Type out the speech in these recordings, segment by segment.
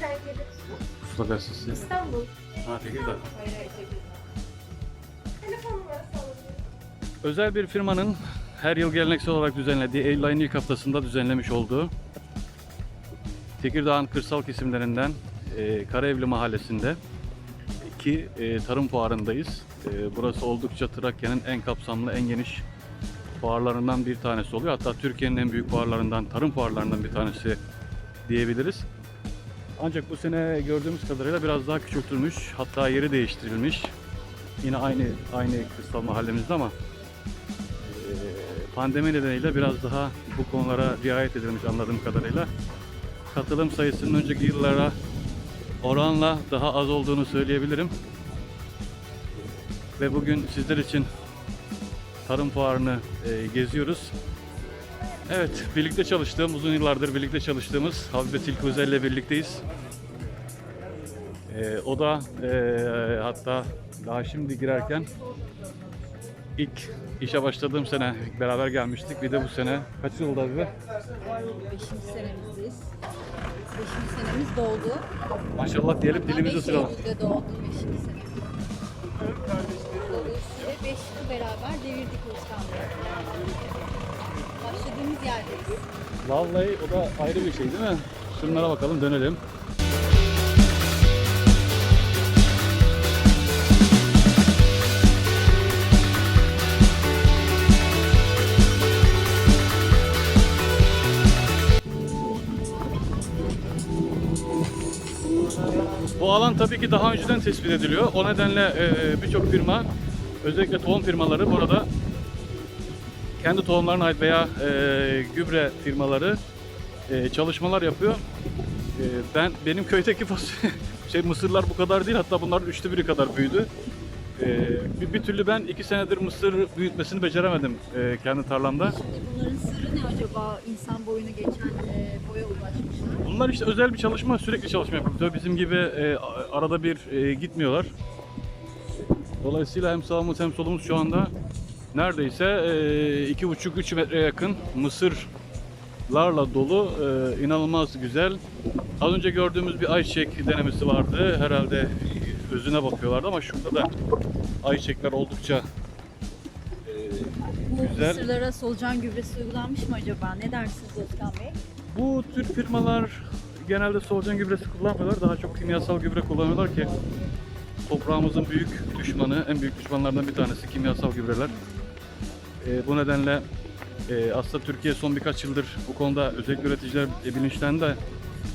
gazetesi? İstanbul. Ha Tekirdağ. Hayır hayır Tekirdağ. Telefon numarası alabilirim. Özel bir firmanın her yıl geleneksel olarak düzenlediği Eylül ayının ilk haftasında düzenlemiş olduğu Tekirdağ'ın kırsal kesimlerinden e, Karaevli Mahallesi'nde ki e, tarım fuarındayız. E, burası oldukça Trakya'nın en kapsamlı, en geniş fuarlarından bir tanesi oluyor. Hatta Türkiye'nin en büyük fuarlarından, tarım fuarlarından bir tanesi diyebiliriz. Ancak bu sene gördüğümüz kadarıyla biraz daha küçültülmüş, hatta yeri değiştirilmiş. Yine aynı aynı kırsal mahallemizde ama pandemi nedeniyle biraz daha bu konulara riayet edilmiş anladığım kadarıyla. Katılım sayısının önceki yıllara oranla daha az olduğunu söyleyebilirim. Ve bugün sizler için tarım fuarını geziyoruz. Evet, birlikte çalıştığım, uzun yıllardır birlikte çalıştığımız Habibe Tilki Özel ile birlikteyiz. E, o da e, hatta daha şimdi girerken ilk işe başladığım sene beraber gelmiştik. Bir de bu sene kaç yıl oldu Habibe? Beşinci senemizdeyiz. Beşinci senemiz doldu. Maşallah diyelim dilimizi Beş ısıralım. Eylül'de doldu beşinci senemiz. Dolayısıyla beş yıl beraber devirdik Özkan Bey. Başladığımız yerdeyiz. Vallahi o da ayrı bir şey değil mi? Şunlara bakalım dönelim. Bu alan tabii ki daha önceden tespit ediliyor. O nedenle e, birçok firma, özellikle tohum firmaları burada kendi tohumlarına ait veya e, gübre firmaları e, çalışmalar yapıyor. E, ben benim köydeki fasulye, şey mısırlar bu kadar değil hatta bunların üçte biri kadar büyüdü. E, bir, bir türlü ben iki senedir mısır büyütmesini beceremedim e, kendi tarlamda. Bunların sırrı ne acaba? İnsan boyunu geçen e, boya ulaşmışlar. Bunlar işte özel bir çalışma, sürekli çalışma yapıyor. Bizim gibi e, arada bir e, gitmiyorlar. Dolayısıyla hem sağımız hem solumuz şu anda neredeyse e, iki buçuk üç metreye yakın mısırlarla dolu. E, inanılmaz güzel. Az önce gördüğümüz bir ayçiçek denemesi vardı. Herhalde özüne bakıyorlardı ama şurada da ayçiçekler oldukça e, Bu Güzel. mısırlara solucan gübresi uygulanmış mı acaba? Ne dersiniz Özkan Bey? Bu tür firmalar genelde solucan gübresi kullanmıyorlar. Daha çok kimyasal gübre kullanıyorlar ki toprağımızın büyük düşmanı, en büyük düşmanlardan bir tanesi kimyasal gübreler. Ee, bu nedenle e, aslında Türkiye son birkaç yıldır bu konuda özellikle üreticiler e, bilinçlendi.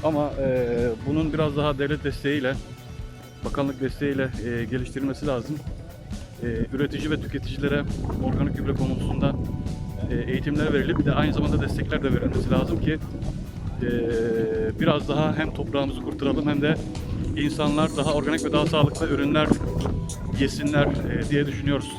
Ama e, bunun biraz daha devlet desteğiyle, bakanlık desteğiyle e, geliştirilmesi lazım. E, üretici ve tüketicilere organik gübre konusunda e, eğitimler verilip bir de aynı zamanda destekler de verilmesi lazım ki e, biraz daha hem toprağımızı kurtaralım hem de insanlar daha organik ve daha sağlıklı ürünler yesinler e, diye düşünüyoruz.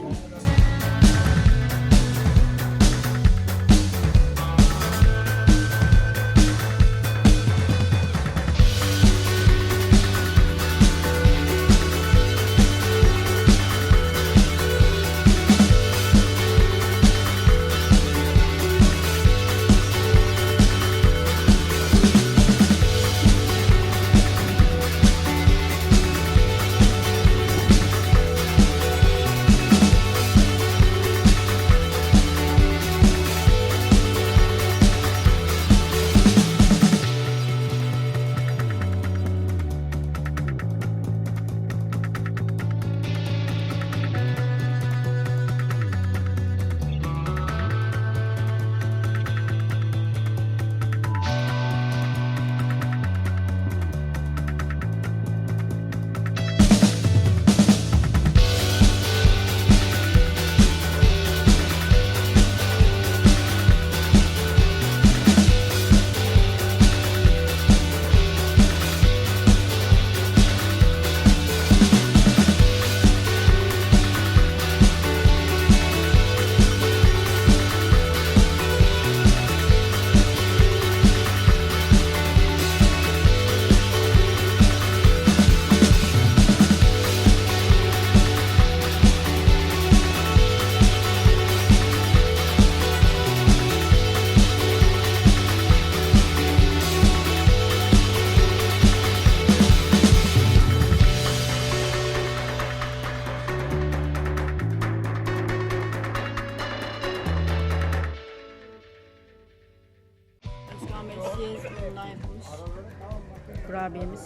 Kurabiyemiz.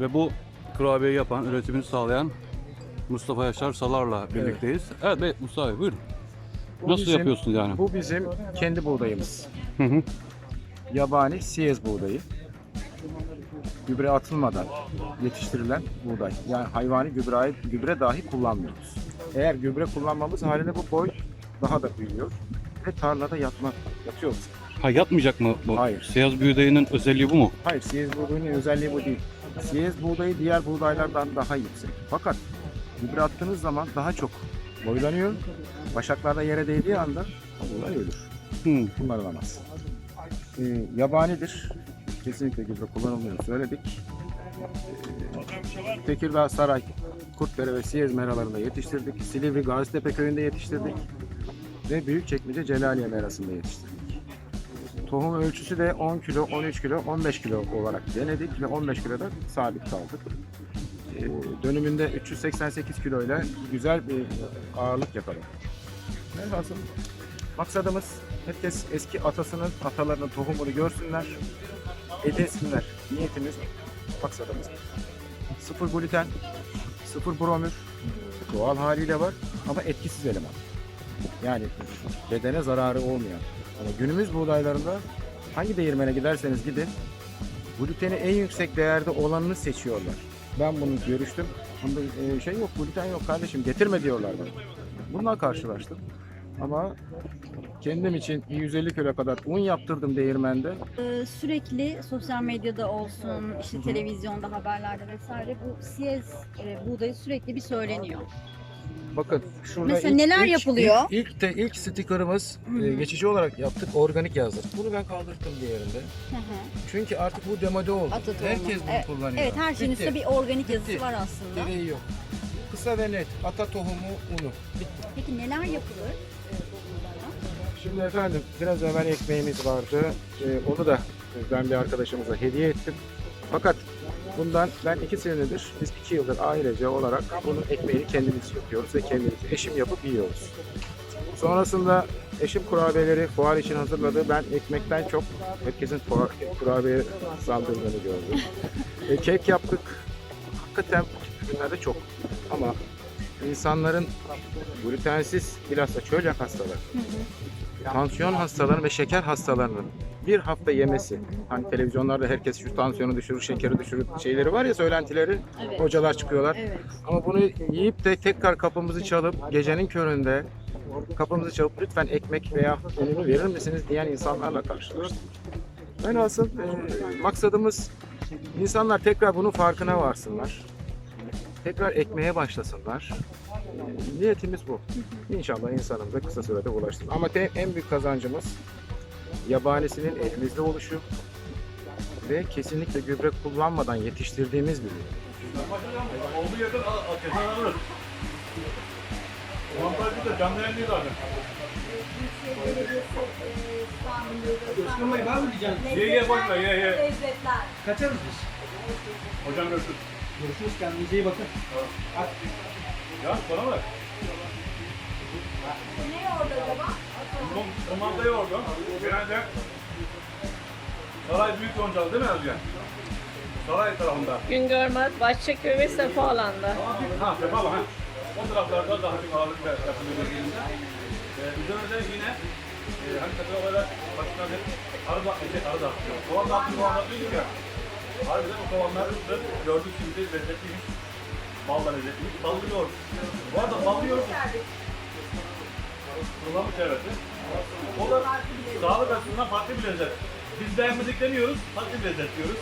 Ve bu kurabiyeyi yapan, üretimini sağlayan Mustafa Yaşar Salar'la birlikteyiz. Evet, Bey, Mustafa Bey buyurun. Bu Nasıl bizim- yapıyorsunuz yani? Bu bizim kendi buğdayımız. Hı hı. Yabani siyez buğdayı. Gübre atılmadan yetiştirilen buğday. Yani hayvani gübre, gübre dahi kullanmıyoruz. Eğer gübre kullanmamız halinde bu boy daha da büyüyor. Ve tarlada yatma, yatıyor. Ha yatmayacak mı bu? Hayır. Siyaz büyüdeğinin özelliği bu mu? Hayır, siyez buğdayının özelliği bu değil. Siyez buğdayı diğer buğdaylardan daha yüksek. Fakat gübre attığınız zaman daha çok boylanıyor. Başaklarda yere değdiği anda buğday ölür. Hı. kullanılamaz. Ee, yabanidir. Kesinlikle gübre kullanılmıyor söyledik. Ee, Tekirdağ, Saray, Kurtdere ve Siyez meralarında yetiştirdik. Silivri, Gazitepe köyünde yetiştirdik. Ve Büyükçekmece Celaliye merasında yetiştirdik. Tohum ölçüsü de 10 kilo, 13 kilo, 15 kilo olarak denedik ve 15 kiloda sabit kaldık. Ee, dönümünde 388 kilo ile güzel bir ağırlık yakaladık. Velhasıl Maksadımız herkes eski atasının, atalarının tohumunu görsünler, edinsinler. Niyetimiz, maksadımız. Sıfır gluten, sıfır bromür, doğal haliyle var ama etkisiz eleman. Yani bedene zararı olmayan. Ama günümüz buğdaylarında hangi değirmene giderseniz gidin, gluteni en yüksek değerde olanını seçiyorlar. Ben bunu görüştüm. Bunda e, şey yok, gluten yok kardeşim getirme diyorlar bana. Bununla karşılaştım. Ama kendim için 150 kilo kadar un yaptırdım değirmende. Ee, sürekli sosyal medyada olsun, işte televizyonda, haberlerde vesaire bu siyez e, buğdayı sürekli bir söyleniyor. Bakın şurada Mesela neler yapılıyor? Ilk, ilk, de, ilk stikerimiz e, geçici olarak yaptık organik yazdık. Bunu ben kaldırdım diğerinde. Hı hı. Çünkü artık bu demode oldu. Ata tohumu. Herkes bunu Evet, kullanıyor. Evet her şeyin Bitti. üstünde bir organik Bitti. yazısı var aslında. Gereği yok. Kısa ve net. Ata tohumu unu. Bitti. Peki neler yapılır e? Şimdi efendim biraz evvel ekmeğimiz vardı. Ee, onu da ben bir arkadaşımıza hediye ettim. Fakat bundan ben iki senedir, biz iki yıldır ailece olarak bunun ekmeğini kendimiz yapıyoruz ve kendimiz eşim yapıp yiyoruz. Sonrasında eşim kurabiyeleri fuar için hazırladı. Ben ekmekten çok herkesin fuar, kurabiye sandığını gördüm. E, kek yaptık. Hakikaten ürünlerde çok. Ama insanların glutensiz bilhassa çölyak hastaları tansiyon hastaları ve şeker hastalarının bir hafta yemesi. Hani televizyonlarda herkes şu tansiyonu düşürür, şekeri düşürür şeyleri var ya söylentileri. Evet. Hocalar çıkıyorlar. Evet. Ama bunu yiyip de tekrar kapımızı çalıp gecenin köründe kapımızı çalıp lütfen ekmek veya ununu verir misiniz diyen insanlarla karşılaştık. Velhasıl e, maksadımız insanlar tekrar bunun farkına varsınlar. Tekrar ekmeğe başlasınlar. E, Niyetimiz bu. İnşallah insanımıza kısa sürede ulaşsın. Ama en büyük kazancımız yabanisinin elimizde oluşu ve kesinlikle gübre kullanmadan yetiştirdiğimiz bir ürün. Olduğu yerden kesin alırız. Montajcı da canlı yayın değil zaten. Kıskanmayı ben mi diyeceğim? Ye ye boş ver ye ye. Lezzetler. Kaçarız biz. Hocam görüşürüz. Görüşürüz kendinize iyi bakın. Ya bana bak. Ne orada acaba? Kumanda yordu. Genelde Saray Büyük Yoncalı değil mi Özgen? Saray tarafında. Güngörmez, Başçaköy ve Sefalan'da. Ha Sefa ha. O taraflarda daha çok ağırlıkla yapılıyor. Ee, üzerinde yine e, hani tabii olarak başına bir arı da, şey, arı da. Soğan da atıyor, soğan da atıyorduk ya. Harbiden o soğanları da gördük şimdi lezzetliymiş. Balla lezzetliymiş. Ballı yoğurt. Bu arada ballı yoğurt kullanmış evet. O da sağlık açısından farklı bir lezzet. Biz beğenmedik demiyoruz, farklı bir lezzet diyoruz.